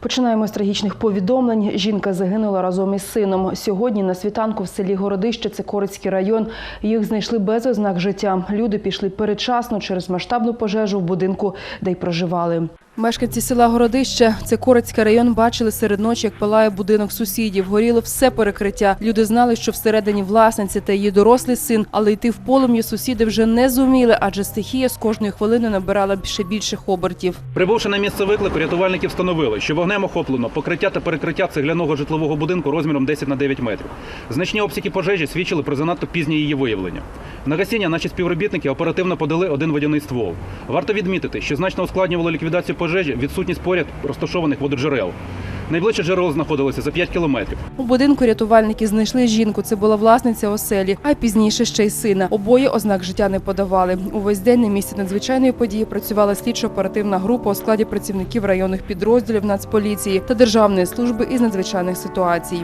Починаємо з трагічних повідомлень. Жінка загинула разом із сином. Сьогодні на світанку в селі Городище, це Корицький район. Їх знайшли без ознак життя. Люди пішли передчасно через масштабну пожежу в будинку, де й проживали. Мешканці села Городище, це Корицький район, бачили серед ночі, як палає будинок сусідів. Горіло все перекриття. Люди знали, що всередині власниця та її дорослий син, але йти в полум'я сусіди вже не зуміли, адже стихія з кожної хвилини набирала ще більших обертів. Прибувши на місце виклику, рятувальники встановили, що вогнем охоплено покриття та перекриття цегляного житлового будинку розміром 10 на 9 метрів. Значні обсяги пожежі свідчили про занадто пізнє її виявлення. На гасіння наші співробітники оперативно подали один водяний ствол. Варто відмітити, що значно ускладнювало ліквідацію пожежі відсутність поряд розташованих вододжерел. Найближче джерело знаходилося за 5 кілометрів. У будинку рятувальники знайшли жінку. Це була власниця оселі, а пізніше ще й сина. Обоє ознак життя не подавали. Увесь день на місці надзвичайної події працювала слідчо-оперативна група у складі працівників районних підрозділів Нацполіції та Державної служби із надзвичайних ситуацій.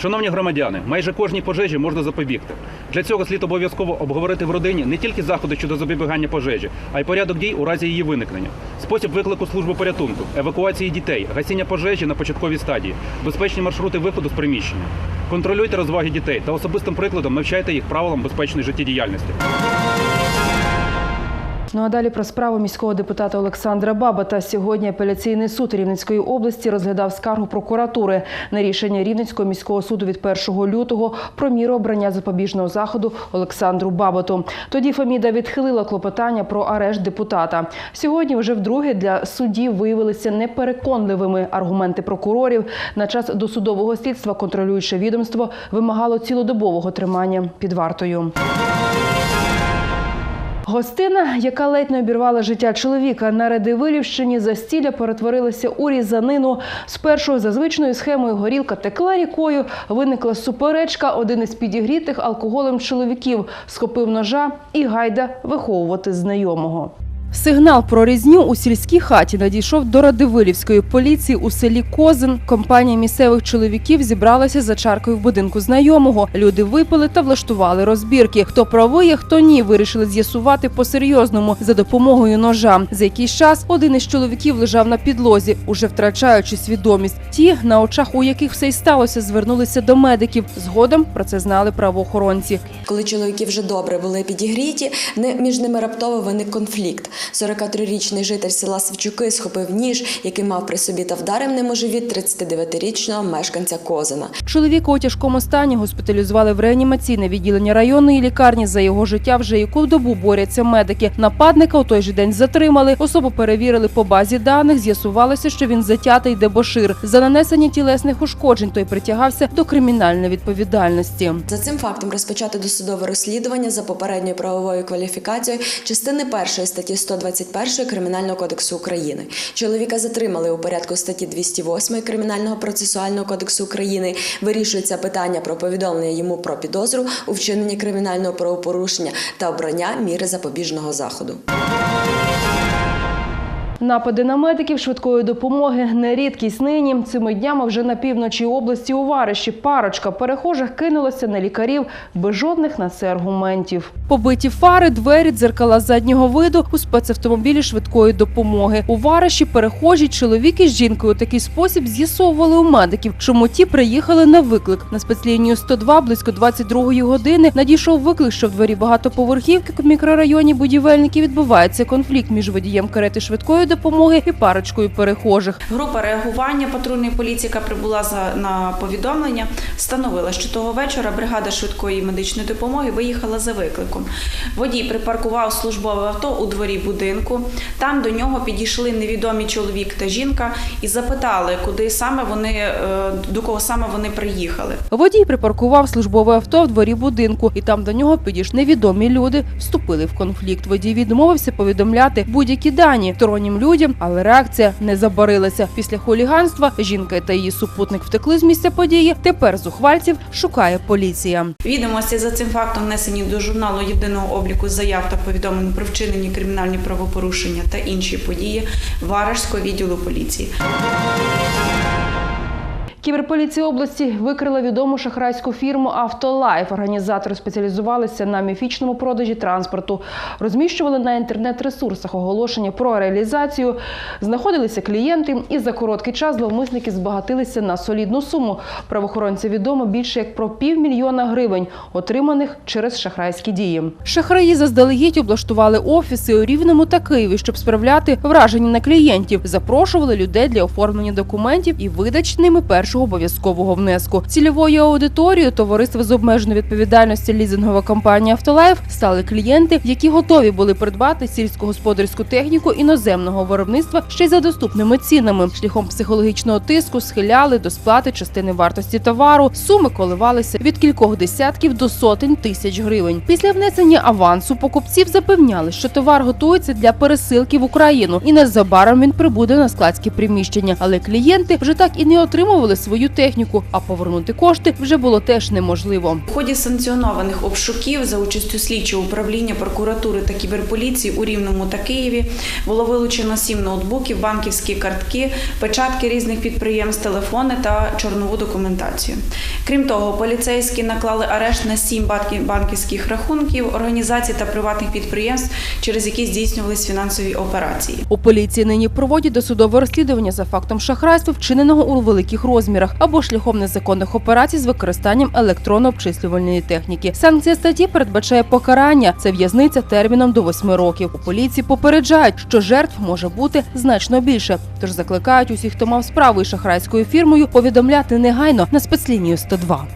Шановні громадяни, майже кожній пожежі можна запобігти. Для цього слід обов'язково обговорити в родині не тільки заходи щодо запобігання пожежі, а й порядок дій у разі її виникнення, спосіб виклику служби порятунку, евакуації дітей, гасіння пожежі на початковій стадії, безпечні маршрути виходу з приміщення. Контролюйте розваги дітей та особистим прикладом навчайте їх правилам безпечної життєдіяльності. Ну а далі про справу міського депутата Олександра Бабата. Сьогодні апеляційний суд Рівненської області розглядав скаргу прокуратури на рішення Рівненського міського суду від 1 лютого про міру обрання запобіжного заходу Олександру Бабату. Тоді Феміда відхилила клопотання про арешт депутата. Сьогодні вже вдруге для суддів виявилися непереконливими аргументи прокурорів. На час досудового слідства контролююче відомство вимагало цілодобового тримання під вартою. Гостина, яка ледь не обірвала життя чоловіка на Радивилівщині, застілля перетворилася у різанину. Спершу за звичною схемою горілка текла рікою. Виникла суперечка. Один із підігрітих алкоголем чоловіків схопив ножа і гайда виховувати знайомого. Сигнал про різню у сільській хаті надійшов до Радивилівської поліції у селі Козин. Компанія місцевих чоловіків зібралася за чаркою в будинку знайомого. Люди випили та влаштували розбірки. Хто правий, а хто ні, вирішили з'ясувати по-серйозному за допомогою ножа. За якийсь час один із чоловіків лежав на підлозі, уже втрачаючи свідомість. Ті, на очах у яких все й сталося, звернулися до медиків. Згодом про це знали правоохоронці. Коли чоловіки вже добре були підігріті, між ними раптово виник конфлікт. 43-річний житель села Савчуки схопив ніж, який мав при собі та вдарив ним у живіт 39-річного мешканця Козина. Чоловіка у тяжкому стані госпіталізували в реанімаційне відділення районної лікарні. За його життя вже яку добу борються медики. Нападника у той же день затримали. Особу перевірили по базі даних. З'ясувалося, що він затятий дебошир. За нанесення тілесних ушкоджень той притягався до кримінальної відповідальності. За цим фактом розпочати досудове розслідування за попередньою правовою кваліфікацією частини першої статті 121 Кримінального кодексу України. Чоловіка затримали у порядку статті 208 Кримінального процесуального кодексу України. Вирішується питання про повідомлення йому про підозру у вчиненні кримінального правопорушення та обрання міри запобіжного заходу. Напади на медиків швидкої допомоги не рідкість нині. Цими днями вже на півночі області у Вариші парочка перехожих кинулася на лікарів без жодних на це аргументів. Побиті фари, двері, дзеркала заднього виду у спецавтомобілі швидкої допомоги. У Вариші перехожі чоловік із жінкою у такий спосіб з'ясовували у медиків, чому ті приїхали на виклик. На спецлінію 102 близько 22-ї години надійшов виклик, що в дворі багатоповерхівки в мікрорайоні будівельників відбувається конфлікт між водієм карети швидкої допомоги і парочкою перехожих. Група реагування патрульної поліції, яка прибула за на повідомлення, встановила, що того вечора бригада швидкої медичної допомоги виїхала за викликом. Водій припаркував службове авто у дворі будинку. Там до нього підійшли невідомі чоловік та жінка і запитали, куди саме вони е, до кого саме вони приїхали. Водій припаркував службове авто в дворі будинку, і там до нього підійшли невідомі люди, вступили в конфлікт. Водій відмовився повідомляти будь-які дані. Стороннім людям, але реакція не забарилася. Після хуліганства жінка та її супутник втекли з місця події. Тепер зухвальців шукає поліція. Відомості за цим фактом внесені до журналу єдиного обліку заяв та повідомлень про вчинені кримінальні правопорушення та інші події Варажського відділу поліції. Кіберполіція області викрила відому шахрайську фірму Автолайф. Організатори спеціалізувалися на міфічному продажі транспорту, розміщували на інтернет-ресурсах оголошення про реалізацію. Знаходилися клієнти, і за короткий час зловмисники збагатилися на солідну суму. Правоохоронці відомо більше як про півмільйона гривень, отриманих через шахрайські дії. Шахраї заздалегідь облаштували офіси у Рівному та Києві, щоб справляти враження на клієнтів. Запрошували людей для оформлення документів і видач ними першого обов'язкового внеску. Цільовою аудиторією товариства з обмеженою відповідальності лізингова компанія Автолайф стали клієнти, які готові були придбати сільськогосподарську техніку іноземного виробництва ще й за доступними цінами. Шляхом психологічного тиску схиляли до сплати частини вартості товару. Суми коливалися від кількох десятків до сотень тисяч гривень. Після внесення авансу покупців запевняли, що товар готується для пересилки в Україну, і незабаром він прибуде на складські приміщення. Але клієнти вже так і не отримували свою техніку, а повернути кошти вже було теж неможливо. У ході санкціонованих обшуків за участю слідчого управління прокуратури та кіберполіції у Рівному та Києві було вилучено сім ноутбуків, банківські картки, печатки різних підприємств, телефони та чорнову документацію. Крім того, поліцейські наклали арешт на сім банківських рахунків, організацій та приватних підприємств, через які здійснювались фінансові операції. У поліції нині проводять досудове розслідування за фактом шахрайства, вчиненого у великих розмірах або шляхом незаконних операцій з використанням електронно-обчислювальної техніки. Санкція статті передбачає покарання це в'язниця терміном до 8 років. У поліції попереджають, що жертв може бути значно більше. Тож закликають усіх, хто мав справу із шахрайською фірмою, повідомляти негайно на спецлінію 102.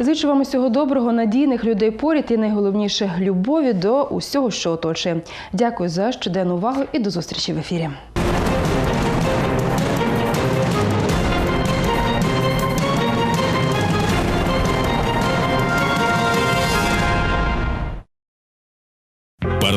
Зичу вам усього доброго, надійних людей поряд і найголовніше любові до усього, що оточує. Дякую за щоденну увагу і до зустрічі в ефірі.